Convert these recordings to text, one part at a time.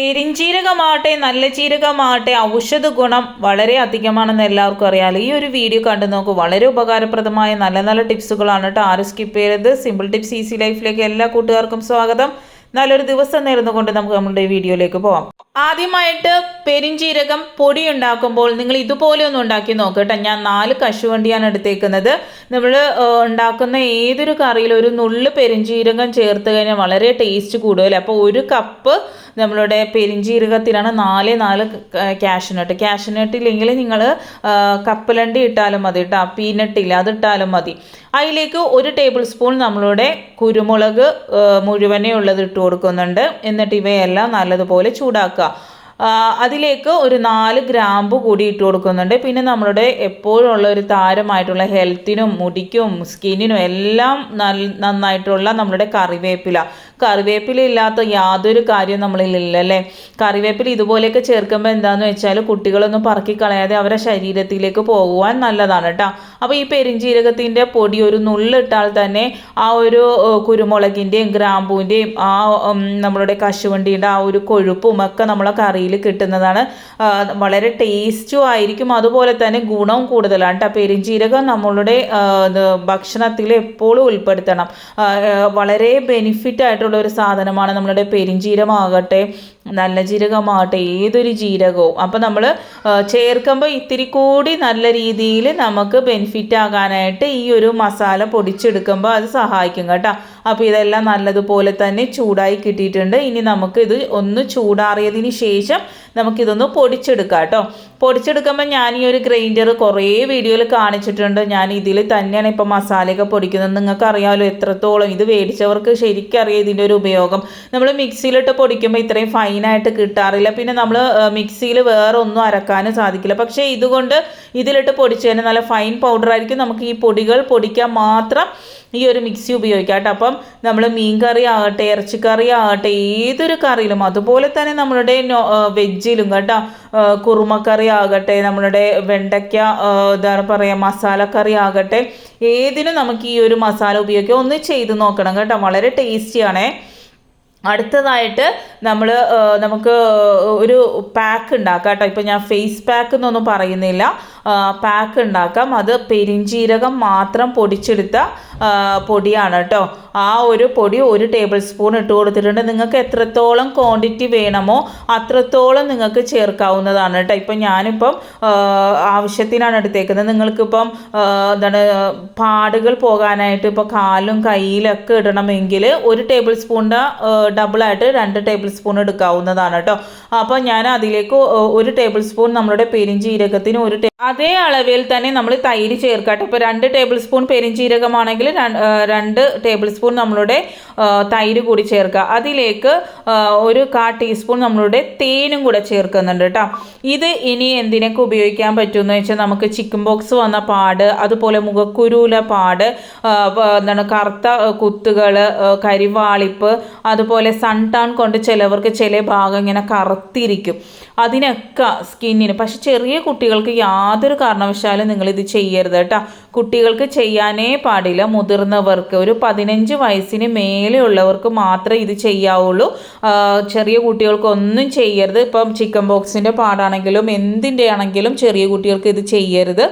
പെരിഞ്ചീരകമാവട്ടെ നല്ല ചീരകമാകട്ടെ ഔഷധ ഗുണം വളരെ അധികമാണെന്ന് എല്ലാവർക്കും അറിയാമല്ലോ ഈ ഒരു വീഡിയോ കണ്ടു നോക്കൂ. വളരെ ഉപകാരപ്രദമായ നല്ല നല്ല ടിപ്സുകളാണ് കേട്ടോ. ആരും സ്കിപ്പ് ചെയ്യരുത്. സിമ്പിൾ ടിപ്സ് ഈസി ലൈഫിലേക്ക് എല്ലാ കൂട്ടുകാർക്കും സ്വാഗതം. നല്ലൊരു ദിവസം നേർന്നുകൊണ്ട് നമുക്ക് നമ്മുടെ വീഡിയോയിലേക്ക് പോവാം. ആദ്യമായിട്ട് പെരിഞ്ചീരകം പൊടി ഉണ്ടാക്കുമ്പോൾ നിങ്ങൾ ഇതുപോലെ ഒന്ന് ഉണ്ടാക്കി നോക്കട്ടെ ഞാൻ നാല് കശുവണ്ടിയാണ് എടുത്തേക്കുന്നത്. നമ്മൾ ഉണ്ടാക്കുന്ന ഏതൊരു കറിയിലും ഒരു നുള്ള് പെരിഞ്ചീരകം ചേർത്ത് കഴിഞ്ഞാൽ വളരെ ടേസ്റ്റ് കൂടുതൽ അപ്പോൾ ഒരു കപ്പ് നമ്മളുടെ പെരിഞ്ചീരകത്തിലാണ് നാല് നാല് ക്യാഷ്നട്ട് ക്യാഷ്നട്ട് ഇല്ലെങ്കിൽ നിങ്ങൾ കപ്പലണ്ടി ഇട്ടാലും മതി കേട്ടോ. പീനട്ടില്ല അത് ഇട്ടാലും മതി. അതിലേക്ക് ഒരു ടേബിൾ സ്പൂൺ നമ്മളുടെ കുരുമുളക് മുഴുവനേ ഉള്ളത് ഇട്ട് കൊടുക്കുന്നുണ്ട്. എന്നിട്ട് ഇവയെല്ലാം നല്ലതുപോലെ ചൂടാക്കുക. അതിലേക്ക് ഒരു നാല് ഗ്രാമ്പ് കൂടി ഇട്ട് കൊടുക്കുന്നുണ്ട്. പിന്നെ നമ്മളുടെ എപ്പോഴുള്ള ഒരു താരമായിട്ടുള്ള ഹെൽത്തിനും മുടിക്കും സ്കിന്നിനും എല്ലാം നന്നായിട്ടുള്ള നമ്മളുടെ കറിവേപ്പില. കറിവേപ്പില ഇല്ലാത്ത യാതൊരു കാര്യവും നമ്മളിലില്ല അല്ലേ? കറിവേപ്പില ഇതുപോലെയൊക്കെ ചേർക്കുമ്പോൾ എന്താണെന്ന് വെച്ചാൽ കുട്ടികളൊന്നും പറക്കി കളയാതെ അവരെ ശരീരത്തിലേക്ക് പോകുവാൻ നല്ലതാണ് കേട്ടോ. അപ്പോൾ ഈ പെരിഞ്ജീരകത്തിന്റെ പൊടി ഒരു നുള്ളിട്ടാൽ തന്നെ ആ ഒരു കുരുമുളകിന്റെയും ഗ്രാമ്പൂവിന്റെയും ആ നമ്മളുടെ കശുവണ്ടിയുടെ ആ ഒരു കൊഴുപ്പും ഒക്കെ നമ്മളെ കറിയിൽ കിട്ടുന്നതാണ്. വളരെ ടേസ്റ്റും ആയിരിക്കും. അതുപോലെ തന്നെ ഗുണവും കൂടുതലാണ് കേട്ടോ. പെരിഞ്ജീരകം നമ്മളുടെ ഭക്ഷണത്തിൽ എപ്പോഴും ഉൾപ്പെടുത്തണം. വളരെ ബെനിഫിറ്റ് ആയിട്ടുള്ള ആയിട്ടുള്ള ഒരു സാധനമാണ്. നമ്മളുടെ പെരിഞ്ജീരമാകട്ടെ നല്ല ജീരകമാകട്ടെ ഏതൊരു ജീരകവും. അപ്പോൾ നമ്മൾ ചേർക്കുമ്പോൾ ഇത്തിരി കൂടി നല്ല രീതിയിൽ നമുക്ക് ബെനിഫിറ്റ് ആകാനായിട്ട് ഈ ഒരു മസാല പൊടിച്ചെടുക്കുമ്പോൾ അത് സഹായിക്കും കേട്ടോ. അപ്പോൾ ഇതെല്ലാം നല്ലതുപോലെ തന്നെ ചൂടായി കിട്ടിയിട്ടുണ്ട്. ഇനി നമുക്ക് ഇത് ഒന്ന് ചൂടാറിയതിന് ശേഷം നമുക്കിതൊന്ന് പൊടിച്ചെടുക്കാം കേട്ടോ. പൊടിച്ചെടുക്കുമ്പോൾ ഞാൻ ഈ ഒരു ഗ്രൈൻഡർ കുറേ വീഡിയോയിൽ കാണിച്ചിട്ടുണ്ട്. ഞാൻ ഇതിൽ തന്നെയാണ് ഇപ്പോൾ മസാലയൊക്കെ പൊടിക്കുന്നത്. നിങ്ങൾക്ക് അറിയാമല്ലോ എത്രത്തോളം ഇത് മേടിച്ചവർക്ക് ശരിക്കും അറിയാം ഇതിന്റെ ഒരു ഉപയോഗം. നമ്മൾ മിക്സിയിലിട്ട് പൊടിക്കുമ്പോൾ ഇത്രയും ഫൈനായിട്ട് കിട്ടാറില്ല. പിന്നെ നമ്മൾ മിക്സിയിൽ വേറെ ഒന്നും അരക്കാനും സാധിക്കില്ല. പക്ഷേ ഇതുകൊണ്ട് ഇതിലിട്ട് പൊടിച്ചു കഴിഞ്ഞാൽ നല്ല ഫൈൻ പൗഡറായിരിക്കും നമുക്ക് ഈ പൊടികൾ പൊടിക്കാൻ മാത്രം ഈ ഒരു മിക്സി ഉപയോഗിക്കാം കേട്ടോ. അപ്പം നമ്മൾ മീൻ കറി ആകട്ടെ ഇറച്ചിക്കറി ആകട്ടെ ഏതൊരു കറിയിലും അതുപോലെ തന്നെ നമ്മളുടെ വെജിലും കേട്ടോ. കുറുമക്കറി ആകട്ടെ നമ്മളുടെ വെണ്ടയ്ക്ക എന്താണ് പറയുക മസാലക്കറി ആകട്ടെ. ഏതിനും നമുക്ക് ഈ ഒരു മസാല ഉപയോഗിക്കാം. ഒന്ന് ചെയ്ത് നോക്കണം കേട്ടോ. വളരെ ടേസ്റ്റിയാണേ അടുത്തതായിട്ട് നമ്മൾ നമുക്ക് ഒരു പാക്ക് ഉണ്ടാക്കാം കേട്ടോ. ഇപ്പോൾ ഞാൻ ഫേസ് പാക്ക് എന്നൊന്നും പറയുന്നില്ല. പാക്ക് ഉണ്ടാക്കാം. അത് പെരിഞ്ചീരകം മാത്രം പൊടിച്ചെടുത്ത പൊടിയാണ് കേട്ടോ. ആ ഒരു പൊടി ഒരു ടേബിൾ സ്പൂൺ ഇട്ട് കൊടുത്തിട്ടുണ്ട്. നിങ്ങൾക്ക് എത്രത്തോളം ക്വാണ്ടിറ്റി വേണമോ അത്രത്തോളം നിങ്ങൾക്ക് ചേർക്കാവുന്നതാണ് കേട്ടോ. ഇപ്പം ഞാനിപ്പം ആവശ്യത്തിനാണ് എടുത്തേക്കുന്നത്. നിങ്ങൾക്കിപ്പം എന്താണ് പാടുകൾ പോകാനായിട്ട് ഇപ്പോൾ കാലും കയ്യിലൊക്കെ ഇടണമെങ്കിൽ ഒരു ടേബിൾ സ്പൂണിന്റെ ഡബിളായിട്ട് രണ്ട് ടേബിൾ സ്പൂൺ എടുക്കാവുന്നതാണ് കേട്ടോ. അപ്പോൾ ഞാൻ അതിലേക്ക് ഒരു ടേബിൾ സ്പൂൺ നമ്മളുടെ പെരിഞ്ചീരകത്തിന് ഒരു അതേ അളവിൽ തന്നെ നമ്മൾ തൈര് ചേർക്കട്ടെ. ഇപ്പോൾ രണ്ട് ടേബിൾ സ്പൂൺ പെരിഞ്ചീരകമാണെങ്കിൽ രണ്ട് ടേബിൾ സ്പൂൺ നമ്മളുടെ തൈര് കൂടി ചേർക്കുക. അതിലേക്ക് ഒരു കാ ടീസ്പൂൺ നമ്മളുടെ തേനും കൂടെ ചേർക്കുന്നുണ്ട് കേട്ടോ ഇത് ഇനി എന്തിനൊക്കെ ഉപയോഗിക്കാൻ പറ്റുമെന്ന് വെച്ചാൽ നമുക്ക് ചിക്കൻ ബോക്സ് വന്ന പാട് അതുപോലെ മുഖക്കുരുല പാട് എന്താണ് കറുത്ത കുത്തുകൾ കരിവാളിപ്പ് അതുപോലെ സൺ ടാൺ കൊണ്ട് ചിലവർക്ക് ചില ഭാഗം ഇങ്ങനെ കറുത്തിരിക്കും അതിനൊക്കെ സ്കിന്നിന്. പക്ഷെ ചെറിയ കുട്ടികൾക്ക് യാതൊരു കാരണവശാലും നിങ്ങളിത് ചെയ്യരുത് കേട്ടോ. കുട്ടികൾക്ക് ചെയ്യാനേ പാടില്ല. മുതിർന്നവർക്ക് ഒരു പതിനഞ്ച് വയസ്സിന് മേലെയുള്ളവർക്ക് മാത്രമേ ഇത് ചെയ്യാവുള്ളൂ. ചെറിയ കുട്ടികൾക്കൊന്നും ചെയ്യരുത്. ഇപ്പം ചിക്കൻ ബോക്സിന്റെ പാടാണെങ്കിലും എന്തിന്റെ ആണെങ്കിലും ചെറിയ കുട്ടികൾക്ക് ഇത് ചെയ്യരുത്.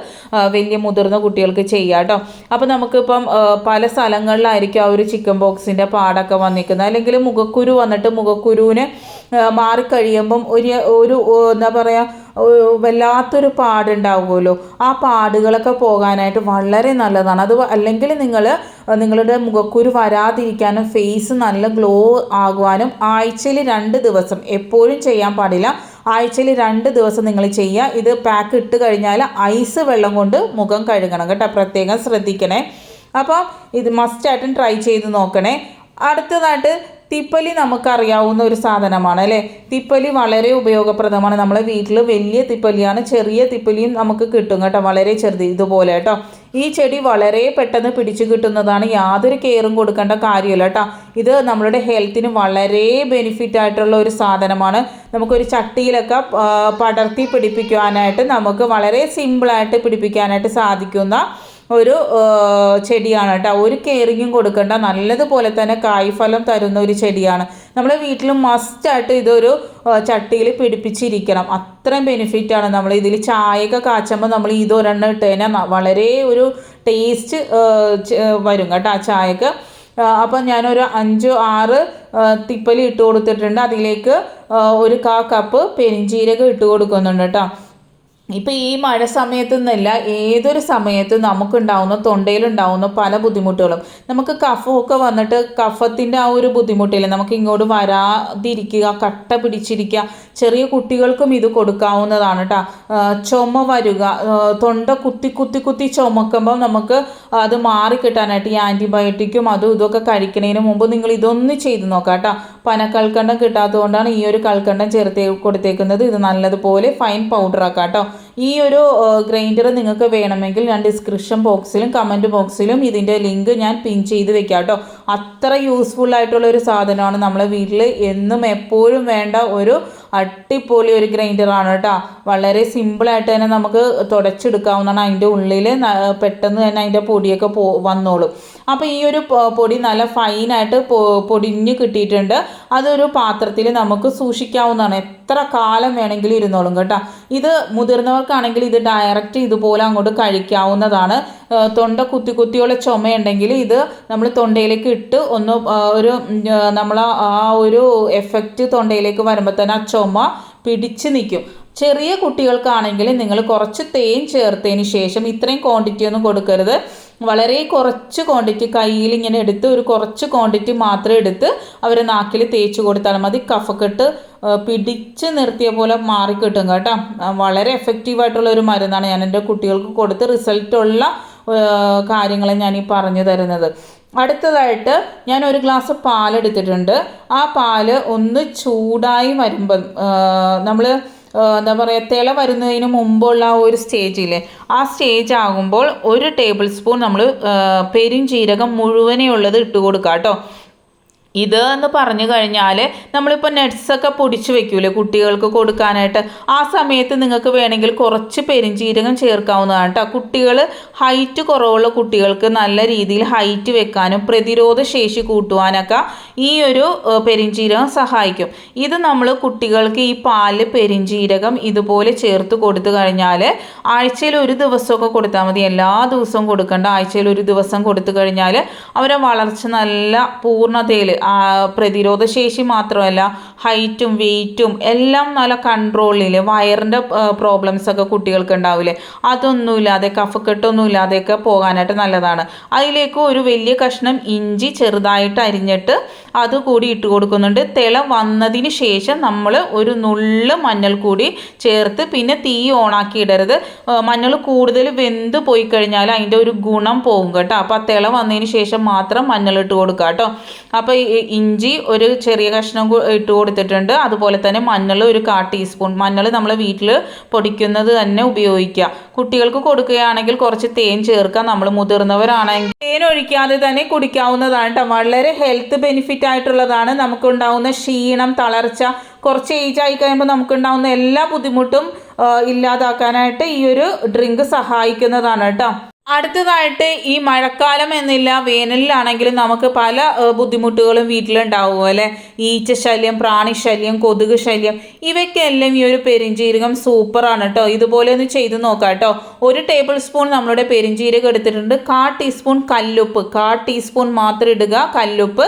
വലിയ മുതിർന്ന കുട്ടികൾക്ക് ചെയ്യാം കേട്ടോ. അപ്പോൾ നമുക്കിപ്പം പല സ്ഥലങ്ങളിലായിരിക്കും ആ ഒരു ചിക്കൻ ബോക്സിന്റെ പാടൊക്കെ വന്നിരിക്കുന്നത്. അല്ലെങ്കിൽ മുഖക്കുരു വന്നിട്ട് മുഖക്കുരുവിന് മാറിക്കഴിയുമ്പം ഒരു ഒരു എന്താ പറയുക വല്ലാത്തൊരു പാടുണ്ടാവുമല്ലോ. ആ പാടുകളൊക്കെ പോകാനായിട്ട് വളരെ നല്ലതാണ്. അത് അല്ലെങ്കിൽ നിങ്ങൾ നിങ്ങളുടെ മുഖക്കുരു വരാതിരിക്കാനും ഫേസ് നല്ല ഗ്ലോ ആകുവാനും ആഴ്ചയിൽ രണ്ട് ദിവസം എപ്പോഴും ചെയ്യാൻ പാടില്ല. ആഴ്ചയിൽ രണ്ട് ദിവസം നിങ്ങൾ ചെയ്യുക. ഇത് പാക്ക് ഇട്ട് കഴിഞ്ഞാൽ ഐസ് വെള്ളം കൊണ്ട് മുഖം കഴുകണം കേട്ടോ. പ്രത്യേകം ശ്രദ്ധിക്കണേ. അപ്പോൾ ഇത് മസ്റ്റായിട്ടും ട്രൈ ചെയ്ത് നോക്കണേ. അടുത്തതായിട്ട് തിപ്പലി നമുക്കറിയാവുന്ന ഒരു സാധനമാണ് അല്ലേ? തിപ്പലി വളരെ ഉപയോഗപ്രദമാണ്. നമ്മളെ വീട്ടിൽ വലിയ തിപ്പലിയാണ് ചെറിയ തിപ്പലിയും നമുക്ക് കിട്ടും കേട്ടോ വളരെ ചെറുത് ഇതുപോലെ കേട്ടോ. ഈ ചെടി വളരെ പെട്ടെന്ന് പിടിച്ചു കിട്ടുന്നതാണ് യാതൊരു കെയറും കൊടുക്കേണ്ട കാര്യമില്ല കേട്ടോ. ഇത് നമ്മളുടെ ഹെൽത്തിന് വളരെ ബെനിഫിറ്റ് ആയിട്ടുള്ള ഒരു സാധനമാണ്. നമുക്കൊരു ചട്ടിയിലൊക്കെ പടർത്തി പിടിപ്പിക്കുവാനായിട്ട് നമുക്ക് വളരെ സിമ്പിളായിട്ട് പിടിപ്പിക്കാനായിട്ട് സാധിക്കുന്ന ഒരു ചെടിയാണ് കേട്ടോ. ഒരു കെയറിങ്ങും കൊടുക്കേണ്ട. നല്ലതുപോലെ തന്നെ കായ്ഫലം തരുന്ന ഒരു ചെടിയാണ്. നമ്മുടെ വീട്ടിൽ മസ്റ്റായിട്ട് ഇതൊരു ചട്ടിയിൽ പിടിപ്പിച്ചിരിക്കണം. അത്രയും ബെനിഫിറ്റാണ് നമ്മൾ ഇതിൽ ചായയൊക്കെ കാച്ചുമ്പോൾ നമ്മൾ ഇതൊരെണ്ണം ഇട്ട് കഴിഞ്ഞാൽ വളരെ ഒരു ടേസ്റ്റ് വരും കേട്ടോ ആ ചായക്ക്. അപ്പം ഞാനൊരു അഞ്ചോ ആറ് തിപ്പലി ഇട്ട് കൊടുത്തിട്ടുണ്ട്. അതിലേക്ക് ഒരു കാ കപ്പ് പെരിഞ്ചീരകം ഇട്ട് കൊടുക്കുന്നുണ്ട് കേട്ടോ. ഇപ്പം ഈ മഴ സമയത്ത് നിന്നല്ല ഏതൊരു സമയത്ത് നമുക്കുണ്ടാവുന്ന തൊണ്ടയിലുണ്ടാവുന്ന പല ബുദ്ധിമുട്ടുകളും. നമുക്ക് കഫമൊക്കെ വന്നിട്ട് കഫത്തിന്റെ ആ ഒരു ബുദ്ധിമുട്ടില്ല? നമുക്ക് ഇങ്ങോട്ട് വരാതിരിക്കുക കട്ട പിടിച്ചിരിക്കുക ചെറിയ കുട്ടികൾക്കും ഇത് കൊടുക്കാവുന്നതാണ് കേട്ടോ ചുമ വരിക തൊണ്ട കുത്തി കുത്തി കുത്തി ചുമക്കുമ്പോൾ നമുക്ക് അത് മാറിക്കിട്ടാനായിട്ട് ഈ ആന്റിബയോട്ടിക്കും അതും ഇതൊക്കെ കഴിക്കുന്നതിന് മുമ്പ് നിങ്ങൾ ഇതൊന്ന് ചെയ്ത് നോക്കാം കേട്ടോ പനക്കൽക്കണ്ടം കിട്ടാത്തതുകൊണ്ടാണ് ഈ ഒരു കൽക്കണ്ടം ചേർത്ത് കൊടുത്തേക്കുന്നത്. ഇത് നല്ലതുപോലെ ഫൈൻ പൗഡർ ആക്കാം കേട്ടോ ഈ ഒരു ഗ്രൈൻഡർ നിങ്ങൾക്ക് വേണമെങ്കിൽ ഞാൻ ഡിസ്ക്രിപ്ഷൻ ബോക്സിലും കമന്റ് ബോക്സിലും ഇതിന്റെ ലിങ്ക് ഞാൻ പിൻ ചെയ്ത് വെക്കാം കേട്ടോ അത്ര യൂസ്ഫുൾ ആയിട്ടുള്ള ഒരു സാധനമാണ് നമ്മളെ വീട്ടിൽ എന്നും എപ്പോഴും വേണ്ട ഒരു അടിപൊളി ഒരു ഗ്രൈൻഡറാണ് കേട്ടോ വളരെ സിമ്പിളായിട്ട് തന്നെ നമുക്ക് തുടച്ചെടുക്കാവുന്നതാണ്. അതിന്റെ ഉള്ളിൽ പെട്ടെന്ന് തന്നെ അതിന്റെ പൊടിയൊക്കെ പോ വന്നോളും. അപ്പോൾ ഈ ഒരു പൊടി നല്ല ഫൈനായിട്ട് പൊടിഞ്ഞ് കിട്ടിയിട്ടുണ്ട്. അതൊരു പാത്രത്തിൽ നമുക്ക് സൂക്ഷിക്കാവുന്നതാണ്. എത്ര കാലം വേണമെങ്കിലും ഇരുന്നോളും കേട്ടോ. ഇത് മുതിർന്നവർക്കാണെങ്കിൽ ഇത് ഡയറക്റ്റ് ഇതുപോലെ അങ്ങോട്ട് കഴിക്കാവുന്നതാണ്. തൊണ്ട കുത്തി കുത്തിയുള്ള ചുമയുണ്ടെങ്കിൽ ഇത് നമ്മൾ തൊണ്ടയിലേക്ക് ഇട്ട് ഒന്ന് ഒരു നമ്മൾ ആ ഒരു എഫക്റ്റ് തൊണ്ടയിലേക്ക് വരുമ്പോൾ തന്നെ ആ ചുമ പിടിച്ച് നിൽക്കും ചെറിയ കുട്ടികൾക്കാണെങ്കിൽ നിങ്ങൾ കുറച്ച് തേൻ ചേർത്തതിന് ശേഷം ഇത്രയും ക്വാണ്ടിറ്റി ഒന്നും കൊടുക്കരുത്. വളരെ കുറച്ച് ക്വാണ്ടിറ്റി കയ്യിൽ ഇങ്ങനെ എടുത്ത് ഒരു കുറച്ച് ക്വാണ്ടിറ്റി മാത്രം എടുത്ത് അവരെ നാക്കിൽ തേച്ച് കൊടുത്താൽ മതി. കഫക്കെട്ട് പിടിച്ച് നിർത്തിയ പോലെ മാറിക്കിട്ടും കേട്ടോ. വളരെ എഫക്റ്റീവായിട്ടുള്ള ഒരു മരുന്നാണ് ഞാൻ എന്റെ കുട്ടികൾക്ക് കൊടുത്ത് റിസൾട്ടുള്ള കാര്യങ്ങൾ ഞാൻ ഈ പറഞ്ഞു തരുന്നത്. അടുത്തതായിട്ട് ഞാൻ ഒരു ഗ്ലാസ് പാലെടുത്തിട്ടുണ്ട്. ആ പാൽ ഒന്ന് ചൂടായി വരുമ്പം നമ്മൾ എന്താ പറയുക തിള വരുന്നതിന് മുമ്പുള്ള ആ ഒരു സ്റ്റേജില്ലേ ആ സ്റ്റേജ് ആകുമ്പോൾ ഒരു ടേബിൾ സ്പൂൺ നമ്മൾ പെരും ജീരകം മുഴുവനെയുള്ളത് ഇട്ട് കൊടുക്കുക കേട്ടോ ഇത് എന്ന് പറഞ്ഞു കഴിഞ്ഞാൽ നമ്മളിപ്പോൾ നട്ട്സൊക്കെ പൊടിച്ച് വെക്കൂലേ കുട്ടികൾക്ക് കൊടുക്കാനായിട്ട്. ആ സമയത്ത് നിങ്ങൾക്ക് വേണമെങ്കിൽ കുറച്ച് പെരിഞ്ചീരകം ചേർക്കാവുന്നതാണ് കേട്ടോ. കുട്ടികൾ ഹൈറ്റ് കുറവുള്ള കുട്ടികൾക്ക് നല്ല രീതിയിൽ ഹൈറ്റ് വെക്കാനും പ്രതിരോധ ശേഷി കൂട്ടുവാനൊക്കെ ഈ ഒരു പെരിഞ്ചീരകം സഹായിക്കും. ഇത് നമ്മൾ കുട്ടികൾക്ക് ഈ പാൽ പെരിഞ്ചീരകം ഇതുപോലെ ചേർത്ത് കൊടുത്തു കഴിഞ്ഞാൽ ആഴ്ചയിൽ ഒരു ദിവസമൊക്കെ കൊടുത്താൽ മതി. എല്ലാ ദിവസവും കൊടുക്കേണ്ട. ആഴ്ചയിൽ ഒരു ദിവസം കൊടുത്തു കഴിഞ്ഞാൽ അവരെ വളർച്ച നല്ല പൂർണതയിൽ പ്രതിരോധ ശേഷി മാത്രമല്ല ഹൈറ്റും വെയിറ്റും എല്ലാം നല്ല കൺട്രോളിൽ വയറിന്റെ പ്രോബ്ലംസ് ഒക്കെ കുട്ടികൾക്ക് ഉണ്ടാവില്ലേ? അതൊന്നുമില്ലാതെ കഫക്കെട്ടൊന്നും ഇല്ലാതെയൊക്കെ പോകാനായിട്ട് നല്ലതാണ്. അതിലേക്ക് ഒരു വലിയ കഷ്ണം ഇഞ്ചി ചെറുതായിട്ട് അരിഞ്ഞിട്ട് അത് കൂടി ഇട്ട് കൊടുക്കുന്നുണ്ട്. തിള വന്നതിന് ശേഷം നമ്മൾ ഒരു നുള്ള് മഞ്ഞൾ കൂടി ചേർത്ത് പിന്നെ തീ ഓണാക്കി ഇടരുത്. മഞ്ഞൾ കൂടുതൽ വെന്ത് പോയി കഴിഞ്ഞാൽ അതിന്റെ ഒരു ഗുണം പോകും കേട്ടോ. അപ്പോൾ ആ തിള വന്നതിന് ശേഷം മാത്രം മഞ്ഞൾ ഇട്ട് കൊടുക്കുക കേട്ടോ അപ്പോൾ ഇഞ്ചി ഒരു ചെറിയ കഷ്ണം ഇട്ട് കൊടുത്തിട്ടുണ്ട്. അതുപോലെ തന്നെ മഞ്ഞൾ ഒരു കാ ടീസ്പൂൺ. മഞ്ഞൾ നമ്മൾ വീട്ടിൽ പൊടിക്കുന്നത് തന്നെ ഉപയോഗിക്കുക. കുട്ടികൾക്ക് കൊടുക്കുകയാണെങ്കിൽ കുറച്ച് തേൻ ചേർക്കാം നമ്മൾ മുതിർന്നവരാണെങ്കിൽ തേൻ ഒഴിക്കാതെ തന്നെ കുടിക്കാവുന്നതാണ് വളരെ ഹെൽത്ത് ബെനിഫിറ്റ് ആയിട്ടുള്ളതാണ്. നമുക്കുണ്ടാവുന്ന ക്ഷീണം തളർച്ച കുറച്ച് ഏജ് ആയി കഴിയുമ്പോൾ നമുക്കുണ്ടാവുന്ന എല്ലാ ബുദ്ധിമുട്ടും ഇല്ലാതാക്കാനായിട്ട് ഈ ഒരു ഡ്രിങ്ക് സഹായിക്കുന്നതാണ് കേട്ടോ അടുത്തതായിട്ട് ഈ മഴക്കാലം എന്നില്ല വേനലിലാണെങ്കിലും നമുക്ക് പല ബുദ്ധിമുട്ടുകളും വീട്ടിലുണ്ടാവും അല്ലേ? ഈച്ച ശല്യം പ്രാണിശല്യം കൊതുക് ശല്യം ഇവയ്ക്കെല്ലാം ഈ ഒരു പെരിഞ്ജീരകം സൂപ്പറാണ് കേട്ടോ. ഇതുപോലെ ഒന്ന് ചെയ്ത് നോക്കാം കേട്ടോ. ഒരു ടേബിൾ സ്പൂൺ നമ്മളുടെ പെരിഞ്ജീരകം എടുത്തിട്ടുണ്ട്. കാ ടീസ്പൂൺ കല്ലുപ്പ്. കാ ടീസ്പൂൺ മാത്രം ഇടുക. കല്ലുപ്പ്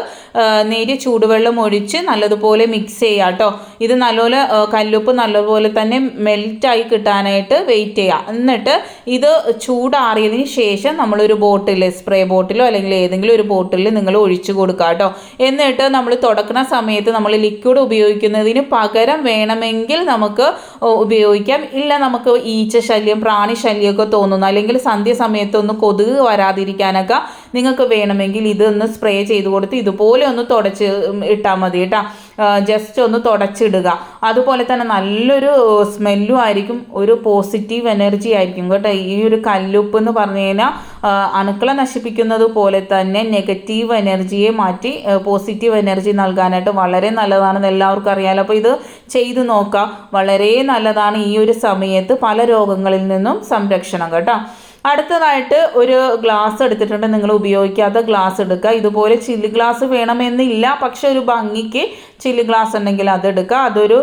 നേരിയ ചൂടുവെള്ളം ഒഴിച്ച് നല്ലതുപോലെ മിക്സ് ചെയ്യുക കേട്ടോ. ഇത് നല്ലപോലെ കല്ലുപ്പ് നല്ലപോലെ തന്നെ മെൽറ്റായി കിട്ടാനായിട്ട് വെയിറ്റ് ചെയ്യുക. എന്നിട്ട് ഇത് ചൂടാറിയതിന് ശേഷം നമ്മളൊരു ബോട്ടിൽ സ്പ്രേ ബോട്ടിലോ അല്ലെങ്കിൽ ഏതെങ്കിലും ഒരു ബോട്ടിൽ നിങ്ങൾ ഒഴിച്ചു കൊടുക്കുക കേട്ടോ എന്നിട്ട് നമ്മൾ തുടക്കുന്ന സമയത്ത് നമ്മൾ ലിക്വിഡ് ഉപയോഗിക്കുന്നതിന് പകരം വേണമെങ്കിൽ നമുക്ക് ഉപയോഗിക്കാം. ഇല്ല നമുക്ക് ഈച്ച ശല്യം പ്രാണി ശല്യമൊക്കെ തോന്നുന്നു. അല്ലെങ്കിൽ സന്ധ്യ സമയത്തൊന്ന് കൊതുക് വരാതിരിക്കാനൊക്കെ നിങ്ങൾക്ക് വേണമെങ്കിൽ ഇതൊന്ന് സ്പ്രേ ചെയ്ത് കൊടുത്ത് ഇതുപോലെ ഒന്ന് തുടച്ച് ഇട്ടാൽ മതി കേട്ടോ. ജസ്റ്റ് ഒന്ന് തുടച്ചിടുക. അതുപോലെ തന്നെ നല്ലൊരു സ്മെല്ലും ആയിരിക്കും ഒരു പോസിറ്റീവ് എനർജി ആയിരിക്കും കേട്ടോ. ഈ ഒരു കല്ലുപ്പ് എന്ന് പറഞ്ഞു കഴിഞ്ഞാൽ അണുക്കളെ നശിപ്പിക്കുന്നത് പോലെ തന്നെ നെഗറ്റീവ് എനർജിയെ മാറ്റി പോസിറ്റീവ് എനർജി നൽകാനായിട്ട് വളരെ നല്ലതാണെന്ന് എല്ലാവർക്കും അറിയാമല്ലോ അപ്പോൾ ഇത് ചെയ്തു നോക്കുക. വളരെ നല്ലതാണ് ഈ ഒരു സമയത്ത് പല രോഗങ്ങളിൽ നിന്നും സംരക്ഷണം കേട്ടോ. അടുത്തതായിട്ട് ഒരു ഗ്ലാസ് എടുത്തിട്ടുണ്ട്. നിങ്ങൾ ഉപയോഗിക്കാത്ത ഗ്ലാസ് എടുക്കുക. ഇതുപോലെ ചില്ലി ഗ്ലാസ് വേണമെന്നില്ല. പക്ഷെ ഒരു ഭംഗിക്ക് ചില്ലി ഗ്ലാസ് ഉണ്ടെങ്കിൽ അതെടുക്കുക അതൊരു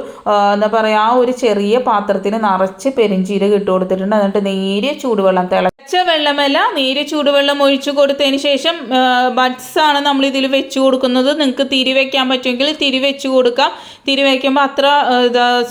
എന്താ പറയുക ആ ഒരു ചെറിയ പാത്രത്തിന് നിറച്ച് പെരിഞ്ചീരകം ഇട്ട് കൊടുത്തിട്ടുണ്ട്. എന്നിട്ട് നേരിയ ചൂടുവെള്ളം തിളച്ച വെള്ളമല്ല നേരിയ ചൂടുവെള്ളം ഒഴിച്ചു കൊടുത്തതിന് ശേഷം ബഡ്സ് ആണ് നമ്മൾ ഇതിൽ വെച്ച് കൊടുക്കുന്നത്. നിങ്ങൾക്ക് തിരി വെക്കാൻ പറ്റുമെങ്കിൽ തിരി വെച്ച് കൊടുക്കാം. തിരി വയ്ക്കുമ്പോൾ അത്ര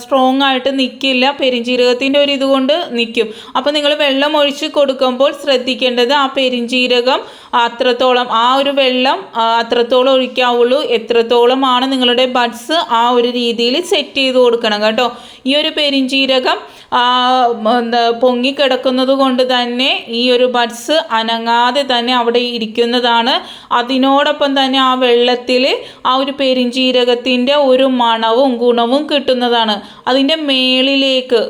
സ്ട്രോങ് ആയിട്ട് നിൽക്കില്ല പെരിഞ്ജീരകത്തിന്റെ ഒരു ഇതുകൊണ്ട് നിൽക്കും അപ്പോൾ നിങ്ങൾ വെള്ളം ഒഴിച്ച് കൊടുക്കുമ്പോൾ ശ്രദ്ധിക്കേണ്ടത് ആ പെരിഞ്ജീരകം അത്രത്തോളം ആ ഒരു വെള്ളം അത്രത്തോളം ഒഴിക്കാവുള്ളൂ. എത്രത്തോളമാണ് നിങ്ങളുടെ ബഡ്സ് ആ ഒരു രീതിയിൽ സെറ്റ് ചെയ്ത് കൊടുക്കണം കേട്ടോ. ഈ ഒരു പെരിഞ്ജീരകം പൊങ്ങിക്കിടക്കുന്നത് കൊണ്ട് തന്നെ ഈ ഒരു ബഡ്സ് അനങ്ങാതെ തന്നെ അവിടെ ഇരിക്കുന്നതാണ്. അതിനോടൊപ്പം തന്നെ ആ വെള്ളത്തിൽ ആ ഒരു പെരിഞ്ജീരകത്തിന്റെ ഒരു മണവും ഗുണവും കിട്ടുന്നതാണ്. അതിന്റെ മേളിലേക്ക്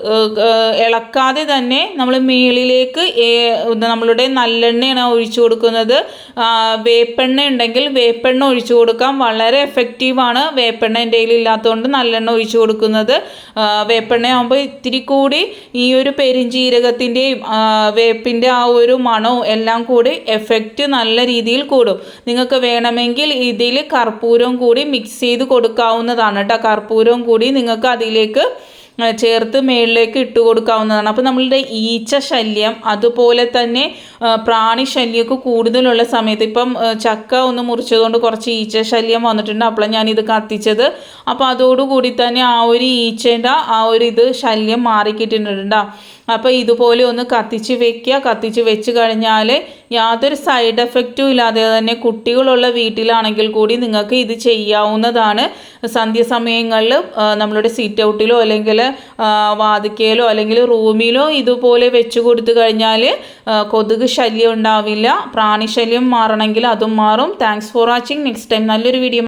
ഇളക്കാതെ തന്നെ നമ്മൾ മേളിലേക്ക് നമ്മളുടെ നല്ലെണ്ണയാണ് ഒഴിച്ചു കൊടുക്കുന്നത്. വേപ്പെണ്ണ ഉണ്ടെങ്കിൽ വേപ്പെണ്ണ ഒഴിച്ചു കൊടുക്കാം. വളരെ എഫക്റ്റീവാണ് വേപ്പെണ്ണ എന്റെ കയ്യിൽ ഇല്ലാത്തതുകൊണ്ട് നല്ലെണ്ണ ഒഴിച്ചു കൊടുക്കുന്നത്. വേപ്പെണ്ണ ആകുമ്പോൾ ഇത്തിരി കൂടി ഈ ഒരു പെരിഞ്ജീരകത്തിന്റെയും വേപ്പിന്റെ ആ ഒരു മണവും എല്ലാം കൂടി എഫക്റ്റ് നല്ല രീതിയിൽ കൂടും. നിങ്ങൾക്ക് വേണമെങ്കിൽ ഇതിൽ കർപ്പൂരം കൂടി മിക്സ് ചെയ്ത് കൊടുക്കാവുന്നതാണ് കേട്ടോ. കർപ്പൂരവും കൂടി നിങ്ങൾക്ക് അതിലേക്ക് ചേർത്ത് മേളിലേക്ക് ഇട്ട് കൊടുക്കാവുന്നതാണ് അപ്പോൾ നമ്മളുടെ ഈച്ച ശല്യം അതുപോലെ തന്നെ പ്രാണി ശല്യമൊക്കെ കൂടുതലുള്ള സമയത്ത് ഇപ്പം ചക്ക ഒന്ന് മുറിച്ചതുകൊണ്ട് കുറച്ച് ഈച്ച ശല്യം വന്നിട്ടുണ്ട്. അപ്പോഴാണ് ഞാനിത് കത്തിച്ചത്. അപ്പോൾ അതോടുകൂടി തന്നെ ആ ഒരു ഈച്ചേന്റെ ആ ഒരു ഇത് ശല്യം മാറിക്കിട്ടിട്ടുണ്ട് അപ്പോൾ ഇതുപോലെ ഒന്ന് കത്തിച്ച് വെക്കുക കത്തിച്ച് വെച്ച് കഴിഞ്ഞാൽ യാതൊരു സൈഡ് എഫക്റ്റും ഇല്ലാതെ തന്നെ കുട്ടികളുള്ള വീട്ടിലാണെങ്കിൽ കൂടി നിങ്ങൾക്ക് ഇത് ചെയ്യാവുന്നതാണ്. സന്ധ്യസമയങ്ങളിൽ നമ്മളുടെ സീറ്റ് ഔട്ടിലോ അല്ലെങ്കിൽ വാതിക്കയിലോ അല്ലെങ്കിൽ റൂമിലോ ഇതുപോലെ വെച്ച് കൊടുത്തു കഴിഞ്ഞാൽ ആ, ശല്യം ഉണ്ടാവില്ല. പ്രാണിശല്യം മാറണമെങ്കിൽ അതും മാറും. Thanks for watching next time നല്ലൊരു വീഡിയോ